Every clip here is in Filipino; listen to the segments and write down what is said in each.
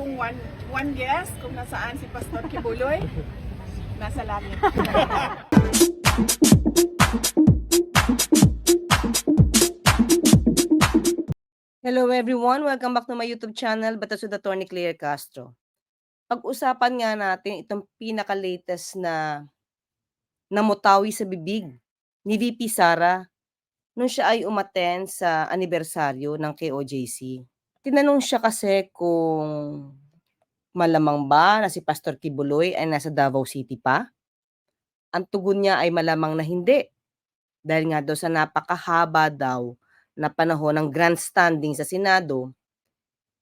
kung one, one guess kung nasaan si Pastor Kibuloy, nasa langit. Hello everyone, welcome back to my YouTube channel, Batas with Attorney Claire Castro. Pag-usapan nga natin itong pinaka-latest na namutawi sa bibig ni VP Sara nung siya ay umaten sa anibersaryo ng KOJC. Tinanong siya kasi kung malamang ba na si Pastor Kibuloy ay nasa Davao City pa. Ang tugon niya ay malamang na hindi. Dahil nga daw sa napakahaba daw na panahon ng grandstanding sa Senado,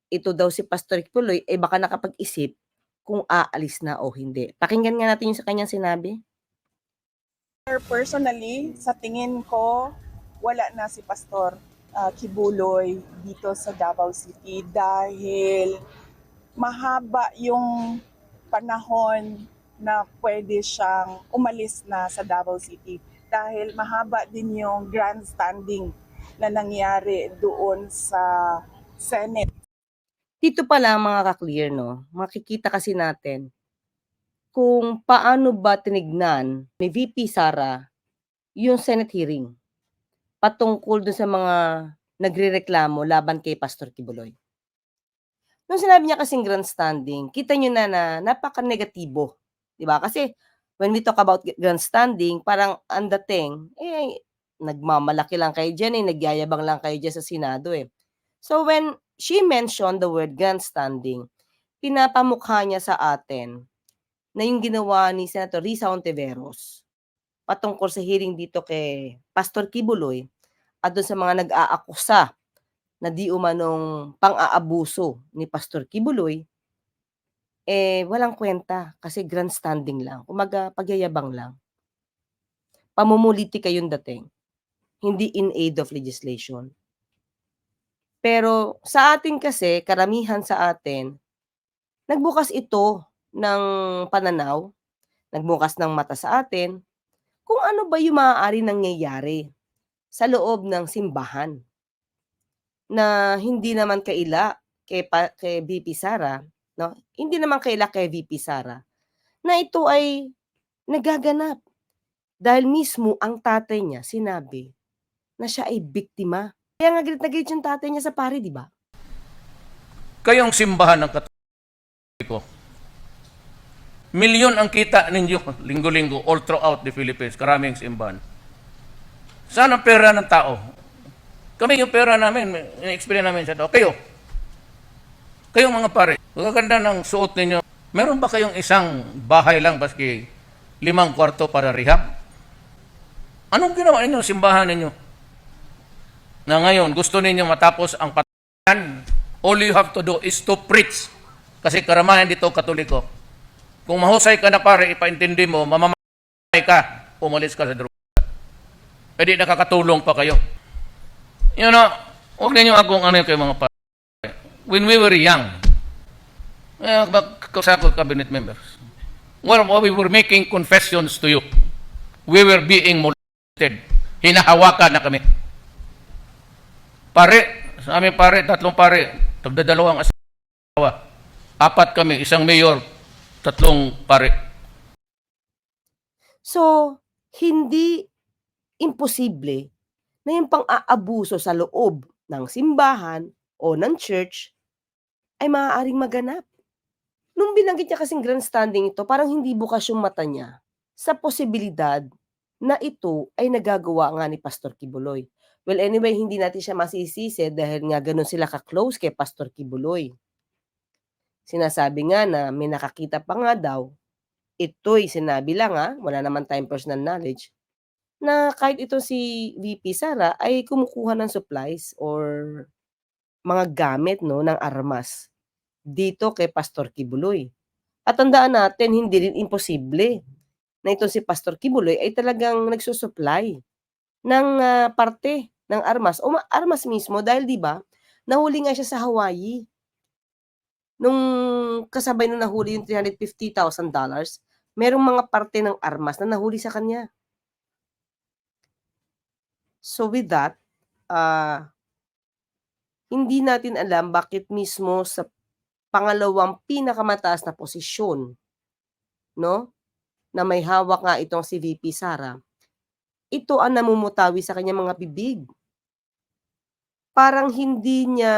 ito daw si Pastor Kibuloy ay baka nakapag-isip kung aalis na o hindi. Pakinggan nga natin yung sa kanyang sinabi. Personally, sa tingin ko, wala na si Pastor ah, Kibuloy dito sa Davao City dahil mahaba yung panahon na pwede siyang umalis na sa Davao City dahil mahaba din yung grandstanding na nangyari doon sa Senate. Dito pala mga ka-clear, no? Makikita kasi natin kung paano ba tinignan ni VP Sara yung Senate hearing patungkol dun sa mga nagrereklamo laban kay Pastor Kibuloy. Nung sinabi niya kasing grandstanding, kita nyo na na napaka-negatibo. Di ba? Kasi when we talk about grandstanding, parang ang dating, eh, nagmamalaki lang kayo dyan, eh, nagyayabang lang kayo dyan sa Senado eh. So when she mentioned the word grandstanding, pinapamukha niya sa atin na yung ginawa ni Senator Risa Ontiveros patungkol sa hearing dito kay Pastor Kibuloy at doon sa mga nag-aakusa na di umanong pang-aabuso ni Pastor Kibuloy, eh walang kwenta kasi grandstanding lang. Kumaga pagyayabang lang. Pamumuliti kayong dating. Hindi in aid of legislation. Pero sa atin kasi, karamihan sa atin, nagbukas ito ng pananaw, nagbukas ng mata sa atin, kung ano ba yung maaari nangyayari sa loob ng simbahan na hindi naman kaila kay, pa, kay VP Sara, no? Hindi naman kaila kay VP Sara na ito ay nagaganap dahil mismo ang tatay niya sinabi na siya ay biktima. Kaya nga galit na galit yung tatay niya sa pare, di ba? Kayong simbahan ng Katoliko, milyon ang kita ninyo linggo-linggo all throughout the Philippines, karaming simbahan. Saan ang pera ng tao? Kami yung pera namin, in-explain namin sa tao. Kayo, kayong mga pare, magaganda ng suot ninyo. Meron ba kayong isang bahay lang baski limang kwarto para rehab? Anong ginawa ninyo, simbahan ninyo? Na ngayon, gusto ninyo matapos ang patayan, all you have to do is to preach. Kasi karamahan dito katoliko. Kung mahusay ka na pare, ipaintindi mo, mamamatay ka, umalis ka sa droga. Pwede nakakatulong pa kayo. You know, huwag ninyo akong ano kayo mga pare. When we were young, eh, kasako cabinet members, well, we were making confessions to you. We were being molested. Hinahawakan na kami. Pare, sa amin pare, tatlong pare, tagdadalawang asawa. Apat kami, isang mayor, tatlong pare. So, hindi imposible na yung pang-aabuso sa loob ng simbahan o ng church ay maaaring maganap. Nung binanggit niya kasing grandstanding ito, parang hindi bukas yung mata niya sa posibilidad na ito ay nagagawa nga ni Pastor Kibuloy. Well, anyway, hindi natin siya masisisi dahil nga ganun sila ka-close kay Pastor Kibuloy. Sinasabi nga na may nakakita pa nga daw, ito'y sinabi lang ha, wala naman tayong personal knowledge, na kahit ito si VP Sara ay kumukuha ng supplies or mga gamit no ng armas dito kay Pastor Kibuloy. At tandaan natin, hindi rin imposible na ito si Pastor Kibuloy ay talagang nagsusupply ng ah, parte ng armas o ma- armas mismo dahil 'di ba nahuli nga siya sa Hawaii nung kasabay nung nahuli yung $350,000 merong mga parte ng armas na nahuli sa kanya So with that, ah, hindi natin alam bakit mismo sa pangalawang pinakamataas na posisyon, no? Na may hawak nga itong si VP Sara. Ito ang namumutawi sa kanyang mga bibig. Parang hindi niya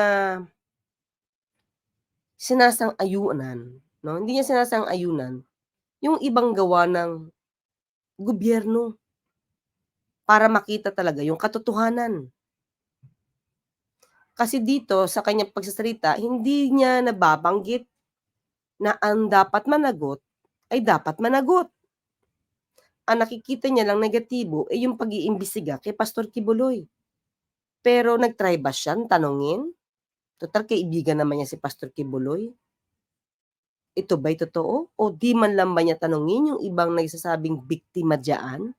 sinasang-ayunan, no? Hindi niya sinasang-ayunan yung ibang gawa ng gobyerno para makita talaga yung katotohanan. Kasi dito sa kanyang pagsasalita, hindi niya nababanggit na ang dapat managot ay dapat managot. Ang nakikita niya lang negatibo ay yung pag-iimbestiga kay Pastor Kibuloy. Pero nag-try ba siyang tanongin? Total kaibigan naman niya si Pastor Kibuloy. Ito ba'y totoo? O di man lang ba niya tanongin yung ibang nagsasabing biktima dyan?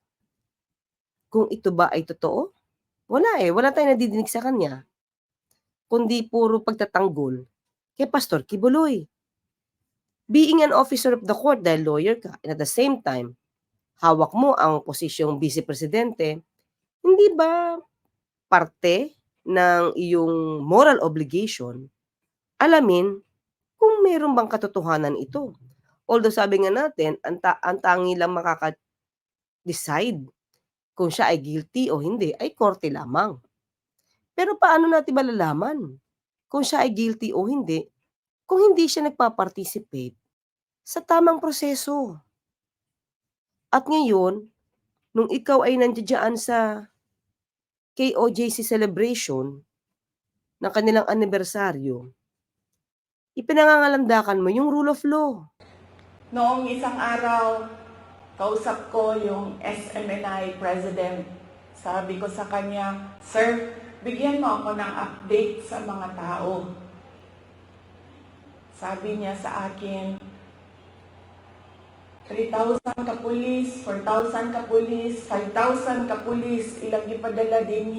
Kung ito ba ay totoo? Wala eh. Wala tayong nadidinig sa kanya. Kundi puro pagtatanggol kay Pastor Kibuloy. Being an officer of the court dahil lawyer ka, and at the same time, hawak mo ang posisyong vice-presidente, hindi ba parte ng iyong moral obligation alamin kung meron bang katotohanan ito. Although sabi nga natin, ang, ta- ang tangi lang makaka-decide kung siya ay guilty o hindi ay korte lamang. Pero paano natin malalaman kung siya ay guilty o hindi kung hindi siya nagpa-participate sa tamang proseso? At ngayon, nung ikaw ay nandiyan sa KOJC celebration ng kanilang anibersaryo, ipinangangalandakan mo yung rule of law. Noong isang araw, kausap ko yung SMNI president. Sabi ko sa kanya, Sir, bigyan mo ako ng update sa mga tao. Sabi niya sa akin, 3,000 ka pulis, 4,000 ka pulis, 5,000 ka pulis, ilang ipadala din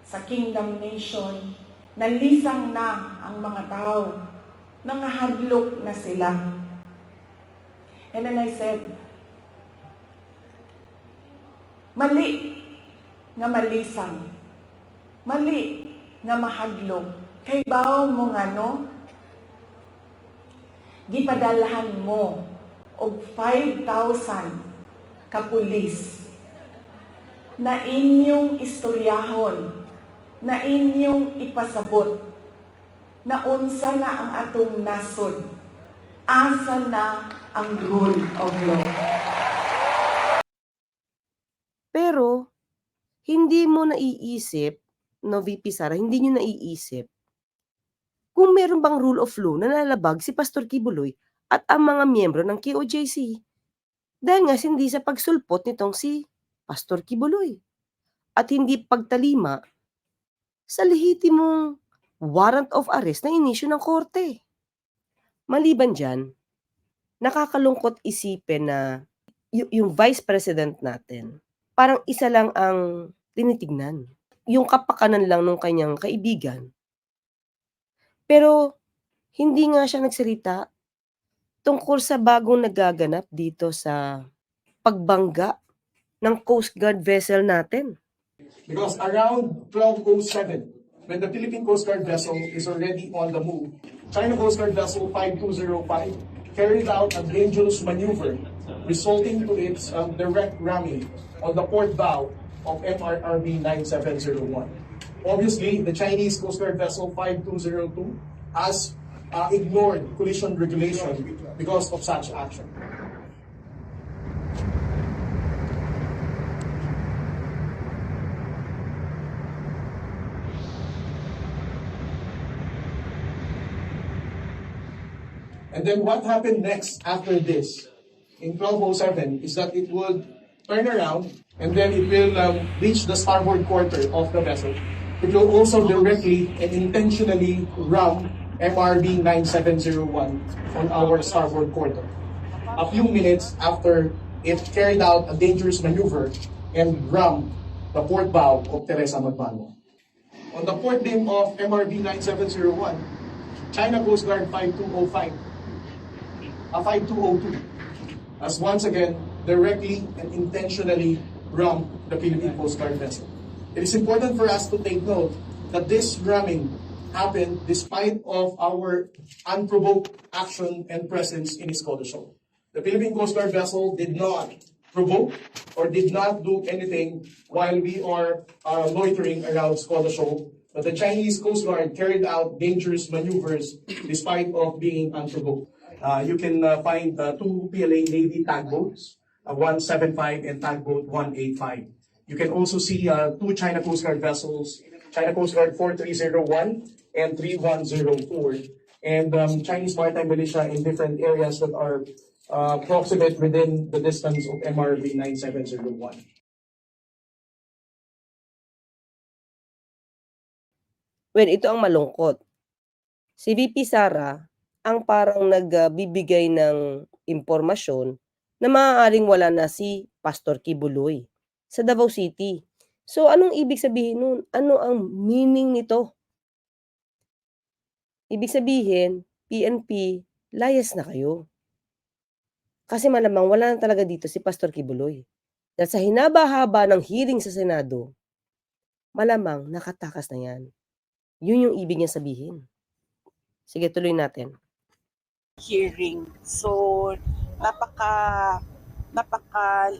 sa Kingdom Nation. Nalisang na ang mga tao. Nangahadlok na sila. And then I said, mali nga malisang. Mali nga mahadlok. Kay bawo mo nga no, gipadalahan mo og 5,000 kapulis na inyong istoryahon, na inyong ipasabot, na unsa na ang atong nasod, asa na ang rule of law. Pero, hindi mo naiisip, no, VP Sara, hindi nyo naiisip kung meron bang rule of law na nalabag si Pastor Kibuloy at ang mga miyembro ng KOJC. Dahil nga hindi sa pagsulpot nitong si Pastor Kibuloy at hindi pagtalima sa lehitimong warrant of arrest na inisyu ng korte. Maliban dyan, nakakalungkot isipin na y- yung vice president natin, parang isa lang ang tinitignan. Yung kapakanan lang ng kanyang kaibigan. Pero hindi nga siya nagsalita tungkol sa bagong nagaganap dito sa pagbangga ng Coast Guard vessel natin. Because around 1207, when the Philippine Coast Guard vessel is already on the move, China Coast Guard vessel 5205 carried out a dangerous maneuver resulting to its um, direct ramming on the port bow of MRRB 9701. Obviously, the Chinese Coast Guard vessel 5202 has uh, ignored collision regulation because of such action. And then what happened next after this in 1207 is that it would turn around and then it will um, reach the starboard quarter of the vessel. It will also directly and intentionally ram MRB 9701 on our starboard quarter. A few minutes after it carried out a dangerous maneuver and rammed the port bow of Teresa Magbanwa. On the port beam of MRB 9701, China Coast Guard 5205 a 5202 as once again directly and intentionally rammed the Philippine Coast Guard vessel. It is important for us to take note that this ramming happened despite of our unprovoked action and presence in Escoda Shoal. The Philippine Coast Guard vessel did not provoke or did not do anything while we are uh, loitering around Escoda Shoal. But the Chinese Coast Guard carried out dangerous maneuvers despite of being unprovoked. Uh, you can uh, find uh, two PLA Navy tugboats, uh, 175 and tugboat 185. You can also see uh, two China Coast Guard vessels, China Coast Guard 4301 and 3104, and um, Chinese Maritime Militia in different areas that are uh, proximate within the distance of MRV 9701. Well, ito ang malungkot. Si VP Sara ang parang nagbibigay ng impormasyon na maaaring wala na si Pastor Kibuloy sa Davao City. So, anong ibig sabihin nun? Ano ang meaning nito? Ibig sabihin, PNP, layas na kayo. Kasi malamang wala na talaga dito si Pastor Kibuloy. Dahil sa hinaba-haba ng hearing sa Senado, malamang nakatakas na yan. Yun yung ibig niya sabihin. Sige, tuloy natin. hearing. So, napaka napaka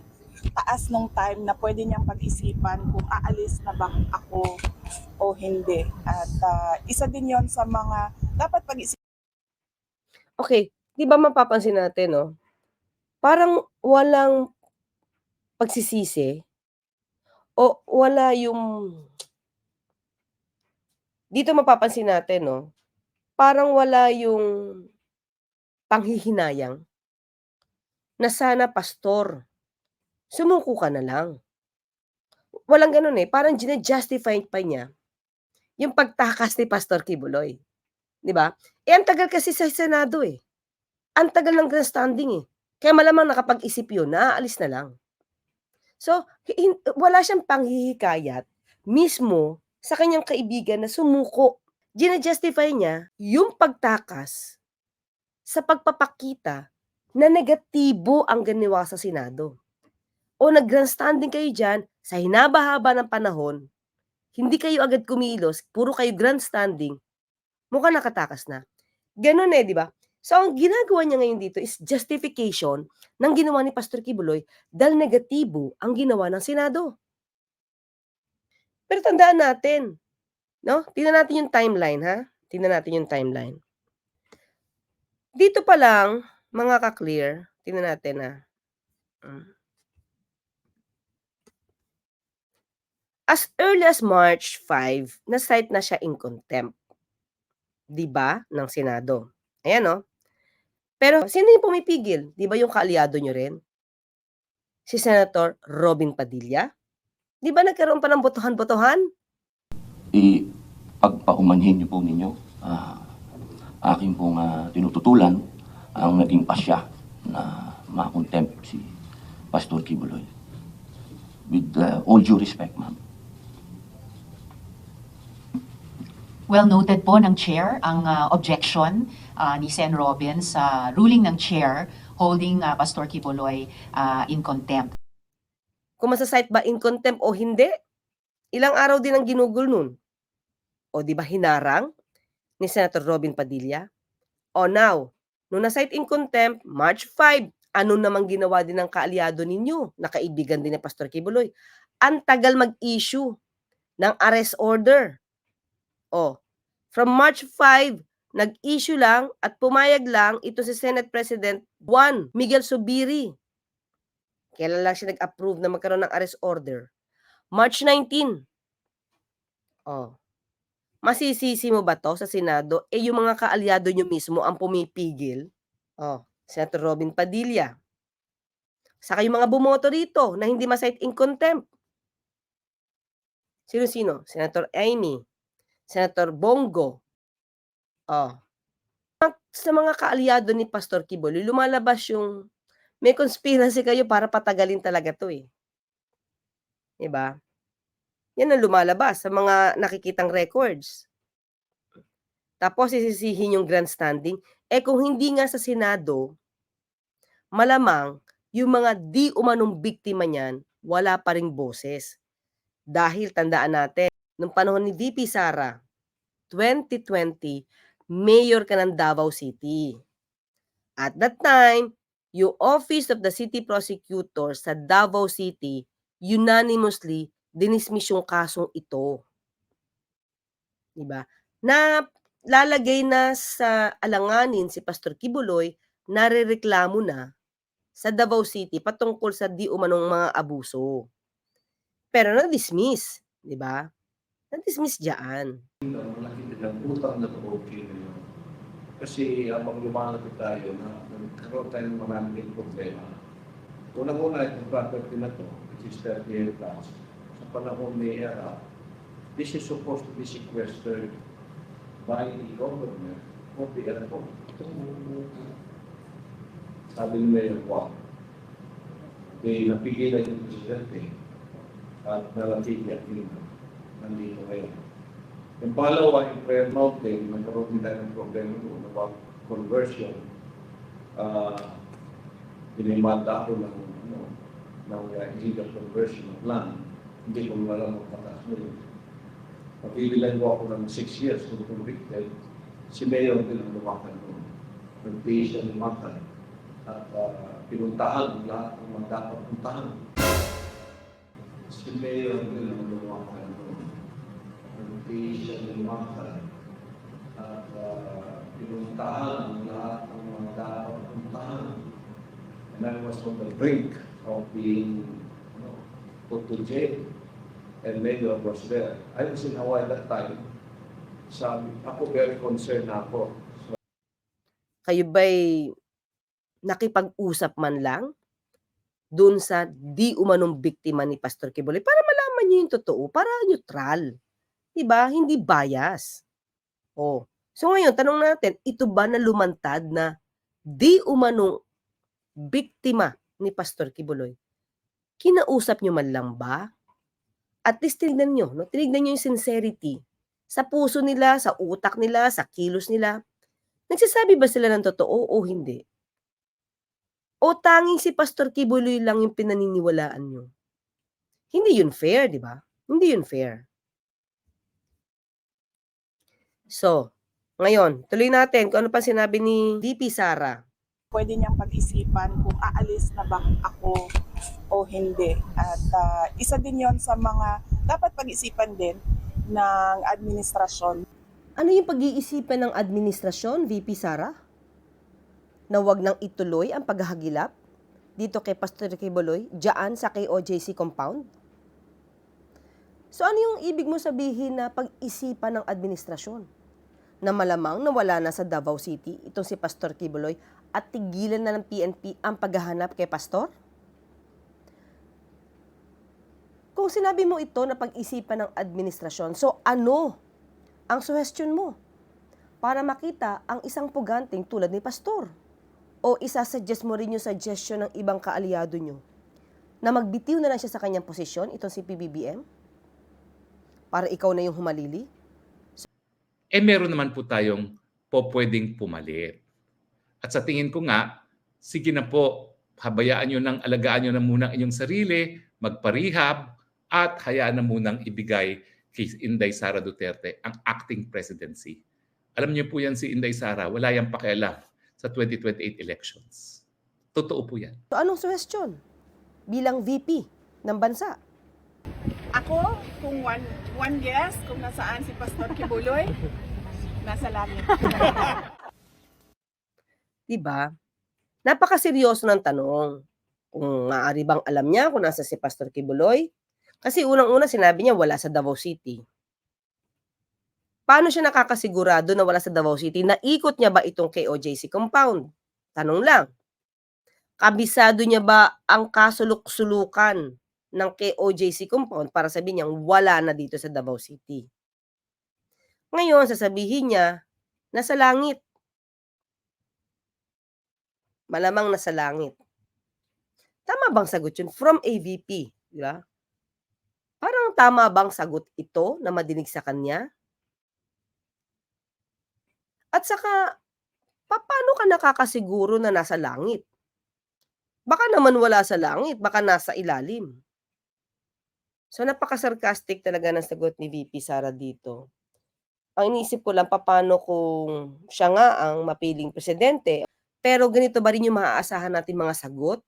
taas nung time na pwede niyang pag-isipan kung aalis na ba ako o hindi. At ah, isa din yon sa mga dapat pag-isipan Okay, di ba mapapansin natin, no? Parang walang pagsisisi o wala yung dito mapapansin natin, no? Parang wala yung panghihinayang na sana pastor, sumuko ka na lang. Walang ganun eh. Parang gina-justify pa niya yung pagtakas ni Pastor Kibuloy. Di ba? Eh, ang tagal kasi sa Senado eh. Ang tagal ng grandstanding eh. Kaya malamang nakapag-isip yun, naaalis na lang. So, wala siyang panghihikayat mismo sa kanyang kaibigan na sumuko. Gina-justify niya yung pagtakas sa pagpapakita na negatibo ang ginawa sa Senado. O nag-grandstanding kayo dyan sa hinaba-haba ng panahon, hindi kayo agad kumilos, puro kayo grandstanding, mukhang nakatakas na. Ganun eh, di ba? So, ang ginagawa niya ngayon dito is justification ng ginawa ni Pastor Kibuloy dahil negatibo ang ginawa ng Senado. Pero tandaan natin, no? Tingnan natin yung timeline, ha? Tingnan natin yung timeline. Dito pa lang, mga ka-clear, tingnan natin, ha? Mm. As early as March 5, na-cite na siya in contempt. 'Di ba? Ng Senado. Ayan, no? Pero sino yung pumipigil? 'Di ba yung kaalyado nyo rin? Si Senator Robin Padilla? 'Di ba nagkaroon pa ng botohan-botohan? ipagpaumanhin niyo po ninyo, ah, aking pong ah, tinututulan ang naging pasya na makontempt si Pastor Kibuloy. With ah, all due respect, ma'am. Well noted po ng chair ang ah, objection ah, ni Sen. Robin sa ruling ng chair holding ah, Pastor Kibuloy ah, in contempt. Kung masasite ba in contempt o hindi? Ilang araw din ang ginugol nun. O di ba hinarang ni Senator Robin Padilla? O now, nung na-cite in contempt, March 5, ano namang ginawa din ng kaalyado ninyo na kaibigan din ni Pastor Kibuloy? Ang tagal mag-issue ng arrest order. O, from March 5, nag-issue lang at pumayag lang ito si Senate President Juan Miguel Subiri. Kailan lang siya nag-approve na magkaroon ng arrest order? March 19. Oh. Masisisi mo ba to sa Senado? Eh yung mga kaalyado nyo mismo ang pumipigil. Oh, Senator Robin Padilla. Saka yung mga bumoto rito na hindi masite in contempt. Sino-sino? Senator Amy. Senator Bongo. Oh. Sa mga kaalyado ni Pastor Kibuloy, lumalabas yung may conspiracy kayo para patagalin talaga to eh. 'Di ba? Yan ang lumalabas sa mga nakikitang records. Tapos sisisihin yung grandstanding. Eh kung hindi nga sa Senado, malamang yung mga di umanong biktima niyan, wala pa ring boses. Dahil tandaan natin, nung panahon ni VP Sara, 2020, mayor ka ng Davao City. At that time, yung Office of the City Prosecutor sa Davao City unanimously dinismiss yung kasong ito. 'Di ba? Na lalagay na sa alanganin si Pastor Kibuloy, narereklamo na sa Davao City patungkol sa di umanong mga abuso. Pero na-dismiss, 'di ba? Na-dismiss diyan. malaki din ang utang na loob ninyo. Kasi habang lumalapit tayo, na nagkaroon tayo ng maraming problema. Unang-una, itong property na to, which is 30 hectares, sa panahon ni ERA, this is supposed to be sequestered by the government of the airport. Sabi ni Mayor Juan, di napigilan yung presidente at nalatili at nino. Nandito ngayon. Yung pangalawa, yung prayer mountain, nagkaroon din tayo ng problema doon about conversion. Uh, Dinimanda ako ng, ano, ng uh, illegal conversion of land. Hindi ko alam ang patas mo yun. Papibilan ko ako ng six years kung convicted. Si Mayor din ang lumakan doon. Nag-pay siya lumakan. At uh, pinuntahan lahat ng mga dapat puntahan. Si Mayor din ang lumakan doon hindi siya lumakad at uh, pinuntahan ang lahat ng mga dapat puntahan. And I was on the brink of being you know, put to jail. And Mayor was there. I was in Hawaii that time. Sabi, ako very concerned ako. Kayo ba'y nakipag-usap man lang doon sa di umanong biktima ni Pastor Kibuloy para malaman niyo yung totoo, para neutral. 'Di ba? Hindi bias. Oh. So ngayon, tanong natin, ito ba na lumantad na di umanong biktima ni Pastor Kibuloy? Kinausap niyo man lang ba? At least tinignan niyo, no? Tinignan niyo yung sincerity sa puso nila, sa utak nila, sa kilos nila. Nagsasabi ba sila ng totoo o hindi? O tanging si Pastor Kibuloy lang yung pinaniniwalaan nyo? Hindi yun fair, di ba? Hindi yun fair. So, ngayon, tuloy natin kung ano pa sinabi ni VP Sara. Pwede niyang pag-isipan kung aalis na ba ako o hindi. At ah, isa din yon sa mga dapat pag-isipan din ng administrasyon Ano yung pag-iisipan ng administrasyon, VP Sara? Na wag nang ituloy ang paghahagilap dito kay Pastor Kibuloy, diyan sa KOJC compound? So ano yung ibig mo sabihin na pag-isipan ng administrasyon? Na malamang na wala na sa Davao City itong si Pastor Kibuloy at tigilan na ng PNP ang paghahanap kay Pastor? Kung sinabi mo ito na pag-isipan ng administrasyon, so ano ang suhestyon mo para makita ang isang puganting tulad ni Pastor? O isasuggest mo rin yung suggestion ng ibang kaalyado nyo na magbitiw na lang siya sa kanyang posisyon, itong si PBBM? Para ikaw na yung humalili? Eh meron naman po tayong po pwedeng pumalit. At sa tingin ko nga, sige na po, habayaan nyo nang alagaan nyo na muna inyong sarili, magparehab, at hayaan na munang ibigay kay Inday Sara Duterte ang acting presidency. Alam niyo po yan si Inday Sara, wala yang pakialam sa 2028 elections. Totoo po yan. So anong suhestyon bilang VP ng bansa? Ako, kung one, one guess, kung nasaan si Pastor Kibuloy, nasa langit. 'Di ba? Napakaseryoso ng tanong. Kung maaari bang alam niya kung nasa si Pastor Kibuloy? Kasi unang-una sinabi niya wala sa Davao City. Paano siya nakakasigurado na wala sa Davao City? Naikot niya ba itong KOJC compound? Tanong lang. Kabisado niya ba ang kasuluk-sulukan ng KOJC compound para sabihin niya wala na dito sa Davao City? Ngayon, sasabihin niya, nasa langit. Malamang nasa langit. Tama bang sagot yun? From AVP, di ba? Parang tama bang sagot ito na madinig sa kanya? At saka, paano ka nakakasiguro na nasa langit? Baka naman wala sa langit, baka nasa ilalim. So napaka-sarcastic talaga ng sagot ni VP Sara dito. Ang iniisip ko lang papaano kung siya nga ang mapiling presidente. Pero ganito ba rin yung maaasahan natin mga sagot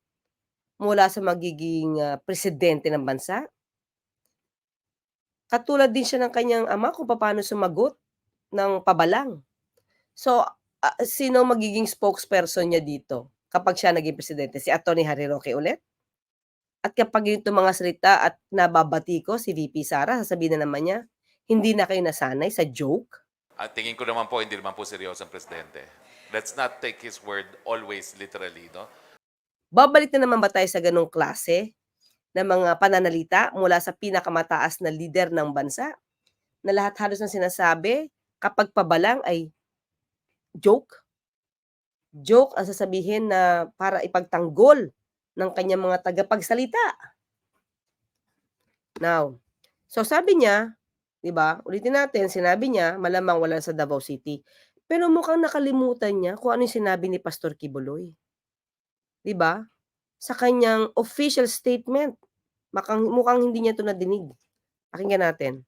mula sa magiging ah, presidente ng bansa? Katulad din siya ng kanyang ama kung papaano sumagot ng pabalang. So, ah, sino magiging spokesperson niya dito kapag siya naging presidente? Si Atty. Harry Roque ulit? At kapag yung mga salita at nababati ko si VP Sara, sasabihin na naman niya, hindi na kayo nasanay sa joke? At tingin ko naman po, hindi naman po seryoso ang presidente. Let's not take his word always literally, no? Babalik na naman ba tayo sa ganong klase ng mga pananalita mula sa pinakamataas na lider ng bansa? Na lahat halos ng sinasabi kapag pabalang ay joke? Joke ang sasabihin na para ipagtanggol ng kanyang mga tagapagsalita. Now, so sabi niya, 'di ba? Ulitin natin, sinabi niya malamang wala sa Davao City. Pero mukhang nakalimutan niya kung ano yung sinabi ni Pastor Kibuloy. 'Di ba? Sa kanyang official statement, makang, mukhang hindi niya 'to nadinig. Pakinggan natin.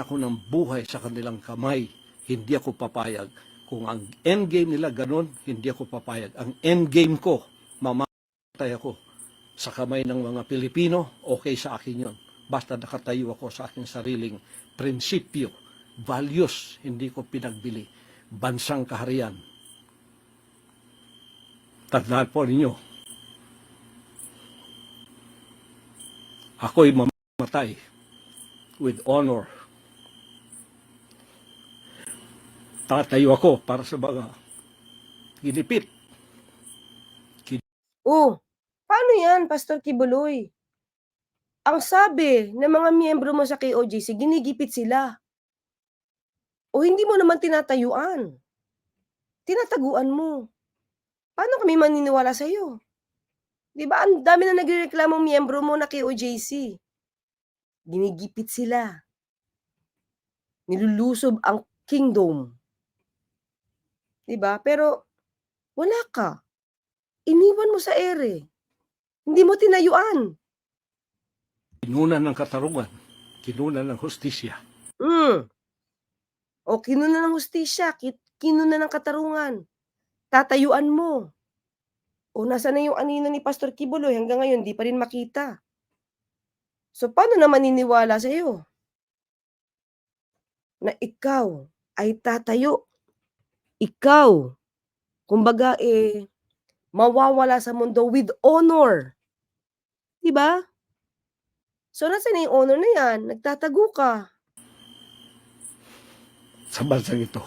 ako ng buhay sa kanilang kamay, hindi ako papayag. Kung ang endgame nila ganun, hindi ako papayag. Ang endgame ko, mamatay ako sa kamay ng mga Pilipino, okay sa akin yon. Basta nakatayo ako sa aking sariling prinsipyo, values, hindi ko pinagbili. Bansang kaharian. Tandaan po ninyo, ako'y mamatay with honor tatayo ako para sa mga ginipit. Oh, paano yan, Pastor Kibuloy? Ang sabi ng mga miyembro mo sa KOJC, ginigipit sila. O hindi mo naman tinatayuan. Tinataguan mo. Paano kami maniniwala sa iyo? 'Di ba? Ang dami na nagrereklamo miyembro mo na KOJC. Ginigipit sila. Nilulusob ang kingdom. 'Di ba? Pero wala ka. Iniwan mo sa ere. Hindi mo tinayuan. Kinunan ng katarungan, kinunan ng hustisya. Mm. O kinuna ng hustisya, ki- kinuna ng katarungan. Tatayuan mo. O nasa na yung anino ni Pastor Kibuloy hanggang ngayon di pa rin makita. So paano na maniniwala sa iyo? Na ikaw ay tatayo. Ikaw, kumbaga eh, mawawala sa mundo with honor. Di ba? So nasa na yung honor na yan? Nagtatago ka. sa bansang ito.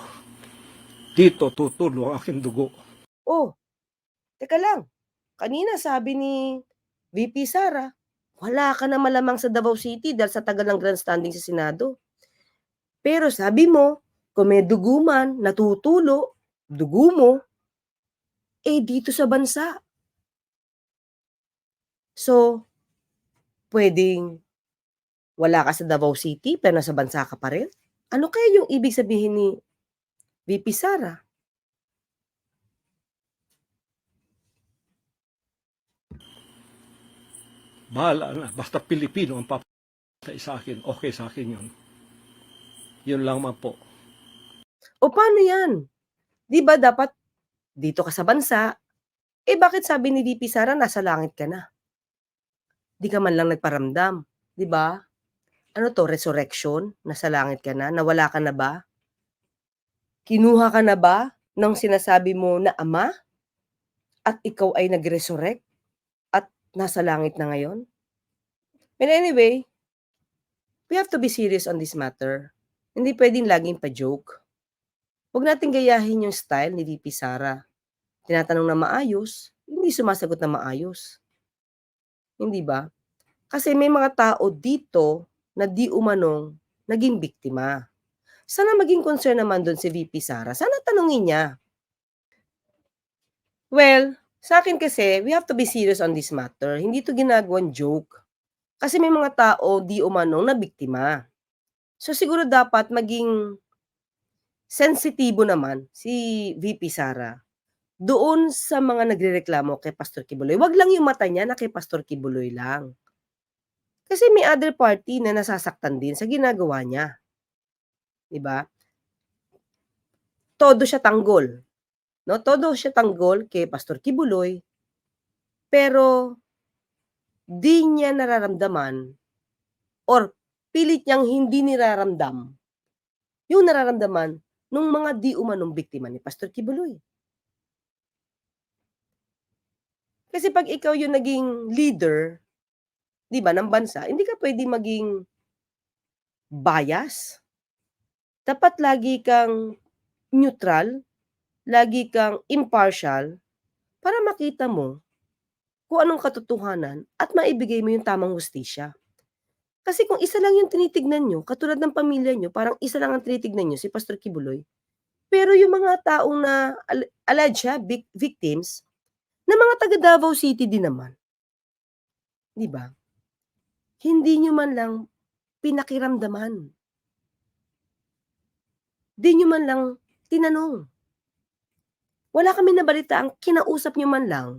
Dito tutulo ang aking dugo. Oh, teka lang. Kanina sabi ni VP Sara, wala ka na malamang sa Davao City dahil sa tagal ng grandstanding sa Senado. Pero sabi mo, kung may dugo man, natutulo, dugo mo, eh dito sa bansa. So, pwedeng wala ka sa Davao City pero nasa bansa ka pa rin? Ano kaya yung ibig sabihin ni VP Sara? Bahala na. Basta Pilipino ang papatay sa akin. Okay sa akin yun. Yun lang man po. O paano yan? Di ba dapat dito ka sa bansa? Eh bakit sabi ni VP Sara nasa langit ka na? Di ka man lang nagparamdam. Di ba? Ano to, resurrection? Nasa langit ka na? Nawala ka na ba? Kinuha ka na ba ng sinasabi mo na ama? At ikaw ay nag-resurrect? At nasa langit na ngayon? But anyway, we have to be serious on this matter. Hindi pwedeng laging pa-joke. Huwag natin gayahin yung style ni VP Sara. Tinatanong na maayos, hindi sumasagot na maayos. Hindi ba? Kasi may mga tao dito na di umanong naging biktima. Sana maging concern naman doon si VP Sara. Sana tanungin niya. Well, sa akin kasi, we have to be serious on this matter. Hindi to ginagawang joke. Kasi may mga tao di umanong na biktima. So siguro dapat maging sensitibo naman si VP Sara doon sa mga nagrereklamo kay Pastor Kibuloy. Wag lang yung mata niya na kay Pastor Kibuloy lang. Kasi may other party na nasasaktan din sa ginagawa niya. 'Di ba? todo siya tanggol. No, todo siya tanggol kay Pastor Kibuloy. Pero di niya nararamdaman or pilit niyang hindi niraramdam yung nararamdaman ng mga di umanong biktima ni Pastor Kibuloy. Kasi pag ikaw yung naging leader, 'di ba, ng bansa, hindi ka pwedeng maging bias. Dapat lagi kang neutral, lagi kang impartial para makita mo kung anong katotohanan at maibigay mo yung tamang hustisya. Kasi kung isa lang yung tinitignan nyo, katulad ng pamilya nyo, parang isa lang ang tinitignan nyo, si Pastor Kibuloy. Pero yung mga taong na al- alleged siya, vic- victims, na mga taga Davao City din naman. Di ba? Hindi nyo man lang pinakiramdaman. Di nyo man lang tinanong. Wala kami nabalita ang kinausap nyo man lang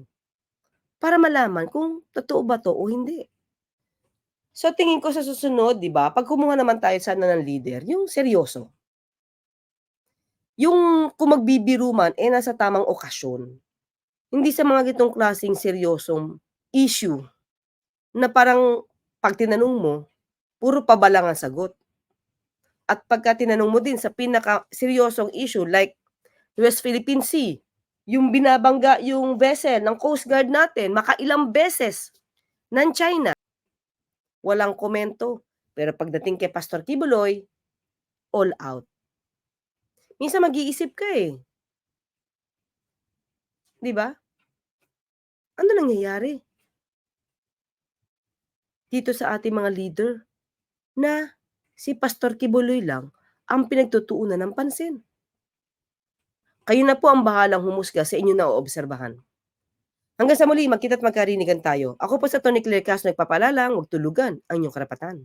para malaman kung totoo ba to o hindi. So tingin ko sa susunod, 'di ba? Pag kumuha naman tayo sana ng leader, yung seryoso. Yung kung magbibiro man eh nasa tamang okasyon. Hindi sa mga gitong klaseng seryosong issue na parang pag tinanong mo, puro pabalang ang sagot. At pagka tinanong mo din sa pinaka seryosong issue like West Philippine Sea, yung binabangga yung vessel ng Coast Guard natin, makailang beses ng China walang komento. Pero pagdating kay Pastor Kibuloy, all out. Minsan mag-iisip ka eh. 'Di ba? Ano nangyayari? Dito sa ating mga leader na si Pastor Kibuloy lang ang pinagtutuunan ng pansin. Kayo na po ang bahalang humusga sa inyo na oobserbahan. Hanggang sa muli, magkita't magkarinigan tayo. Ako po sa Tony Claire Castro nagpapalalang, huwag tulugan ang inyong karapatan.